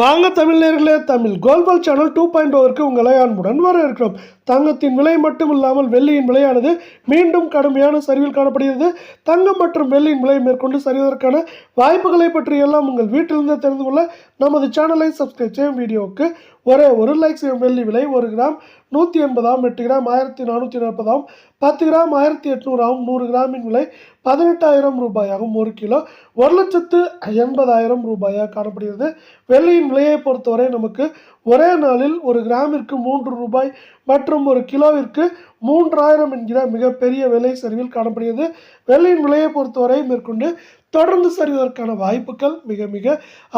வாங்க தமிழர்களே தமிழ் கோல்பால் சேனல் டூ பாயிண்ட் ஓவருக்கு உங்களை அன்புடன் வரவேற்கிறோம். தங்கத்தின் விலை மட்டும் இல்லாமல் வெள்ளியின் விலையானது மீண்டும் கடுமையான சரிவில் காணப்படுகிறது. தங்கம் மற்றும் வெள்ளியின் விலை மேற்கொண்டு சரிவதற்கான வாய்ப்புகளை பற்றி எல்லாம் உங்கள் வீட்டிலிருந்து தெரிந்து கொள்ள நமது சேனலை சப்ஸ்கிரைப் செய்யும் வீடியோவுக்கு ஒரே ஒரு லைக் செய்யும் வெள்ளி விலை ஒரு கிராம் நூற்றி எண்பதாம் எட்டு கிராம் ஆயிரத்தி நானூற்றி நாற்பதாம் பத்து கிராம் ஆயிரத்தி எட்நூறாம் நூறு கிராமின் விலை பதினெட்டாயிரம் ரூபாயாகவும் ஒரு கிலோ ஒரு லட்சத்து எண்பதாயிரம் ரூபாயாக காணப்படுகிறது. வெள்ளியின் விலையை பொறுத்தவரை நமக்கு ஒரே நாளில் ஒரு கிராமிற்கு மூன்று ரூபாய் மற்றும் ஒரு கிலோவிற்கு மூன்றாயிரம் என்கிற மிகப்பெரிய விலை சரிவில் காணப்படுகிறது. வெள்ளியின் விலையை பொறுத்தவரை மேற்கொண்டு தொடர்ந்து சரிவதற்கான வாய்ப்புகள் மிக மிக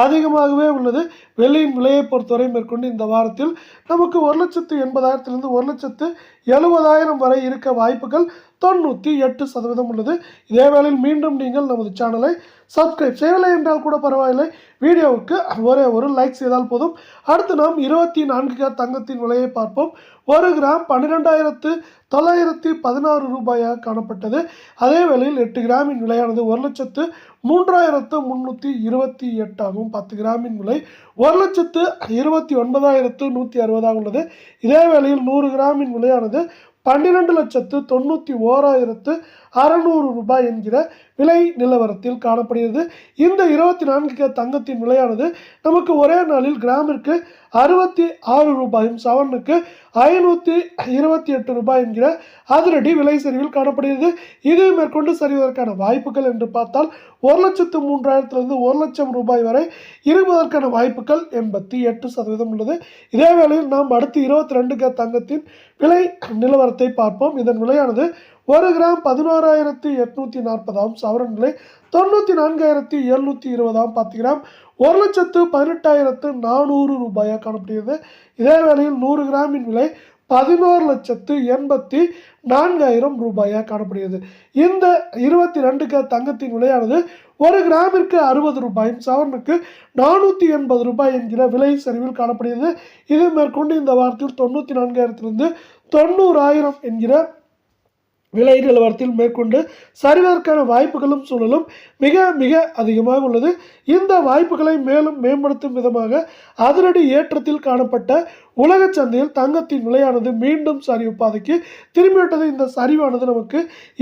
அதிகமாகவே உள்ளது. வெள்ளியின் விலையை பொறுத்தவரை மேற்கொண்டு இந்த வாரத்தில் நமக்கு ஒரு லட்சத்து எண்பதாயிரத்திலிருந்து ஒரு லட்சத்து எழுபதாயிரம் வரை இருக்க வாய்ப்புகள் தொண்ணூற்றி எட்டு சதவீதம் உள்ளது. இதே வேளையில் மீண்டும் நீங்கள் நமது சேனலை சப்ஸ்கிரைப் செய்யவில்லை என்றால் கூட பரவாயில்லை. வீடியோவுக்கு ஒரே ஒரு லைக் செய்தால் போதும். அடுத்து நாம் இருபத்தி நான்கு கிராம் தங்கத்தின் விலையை பார்ப்போம். ஒரு கிராம் பன்னிரெண்டாயிரத்து தொள்ளாயிரத்தி பதினாறு ரூபாயாக காணப்பட்டது. அதே வேளையில் எட்டு கிராமின் விலையானது ஒரு லட்சத்து மூன்றாயிரத்து முந்நூற்றி இருபத்தி எட்டாகும் பத்து கிராமின் விலை ஒரு லட்சத்து இருபத்தி ஒன்பதாயிரத்து நூற்றி அறுபதாக உள்ளது. இதே வேளையில் நூறு கிராமின் விலையானது பன்னிரெண்டு லட்சத்து தொண்ணூற்றி ஓராயிரத்து அறநூறு ரூபாய் என்கிற விலை நிலவரத்தில் காணப்படுகிறது. இந்த இருபத்தி நான்கு கே தங்கத்தின் விலையானது நமக்கு ஒரே நாளில் கிராமிற்கு அறுபத்தி ஆறு ரூபாயும் சவனுக்கு ஐநூற்றி இருபத்தி எட்டு ரூபாய் என்கிற அதிரடி விலை சரிவில் காணப்படுகிறது. இது மேற்கொண்டு சரிவதற்கான வாய்ப்புகள் என்று பார்த்தால் ஒரு லட்சத்து மூன்றாயிரத்திலிருந்து ஒரு லட்சம் ரூபாய் வரை இருப்பதற்கான வாய்ப்புகள் எண்பத்தி எட்டு சதவீதம் உள்ளது. இதே வேளையில் நாம் அடுத்து இருபத்தி ரெண்டு கே தங்கத்தின் விலை நிலவரத்தை பார்ப்போம். இதன் விலையானது ஒரு கிராம் பதினோராயிரத்தி எட்நூற்றி நாற்பதாம் சவரன் விலை தொண்ணூற்றி நான்காயிரத்தி எழுநூற்றி இருபதாம் பத்து கிராம் ஒரு லட்சத்து பதினெட்டாயிரத்து நானூறு ரூபாயாக காணப்படுகிறது. இதே வேளையில் நூறு கிராமின் விலை பதினோரு லட்சத்து எண்பத்தி நான்காயிரம் ரூபாயாக காணப்படுகிறது. இந்த இருபத்தி ரெண்டு க தங்கத்தின் விலையானது ஒரு கிராமிற்கு அறுபது ரூபாயும் சவரனுக்கு நானூற்றி எண்பது ரூபாய் என்கிற விலை சரிவில் காணப்படுகிறது. இது மேற்கொண்டு இந்த வாரத்தில் தொண்ணூற்றி நான்காயிரத்திலிருந்து தொண்ணூறாயிரம் என்கிற விலை நிலவரத்தில் மேற்கொண்டு சரிவதற்கான வாய்ப்புகளும் சூழலும் மிக மிக அதிகமாக உள்ளது. இந்த வாய்ப்புகளை மேலும் மேம்படுத்தும் விதமாக அதிரடி ஏற்றத்தில் காணப்பட்ட உலக சந்தையில் தங்கத்தின் விலையானது மீண்டும் சரிவு பாதைக்கு திரும்பிவிட்டது. இந்த சரிவானது நமக்கு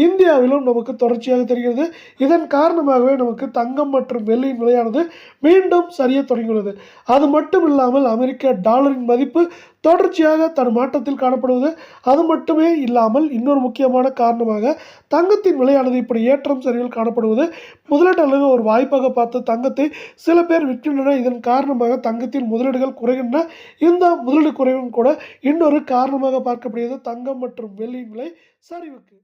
இந்தியாவிலும் நமக்கு தொடர்ச்சியாக தெரிகிறது. இதன் காரணமாகவே நமக்கு தங்கம் மற்றும் வெள்ளியின் விலையானது மீண்டும் சரிய தொடங்கியுள்ளது. அது மட்டும் இல்லாமல் அமெரிக்க டாலரின் மதிப்பு தொடர்ச்சியாக தன் மாற்றத்தில் காணப்படுவது அது மட்டுமே இல்லாமல் இன்னொரு முக்கியமான காரணமாக தங்கத்தின் விலையானது இப்படி ஏற்றம் சரிவில் காணப்படுவது. முதலீட்டாளர்கள் ஒரு வாய்ப்பாக பார்த்து தங்கத்தை சில பேர் விற்றுள்ளனர். இதன் காரணமாக தங்கத்தின் முதலீடுகள் குறைகின்றன. இந்த முதலீடு குறைவும் கூட இன்னொரு காரணமாக பார்க்கப்படுகிறது தங்கம் மற்றும் வெள்ளியின் விலை சரிவுக்கு.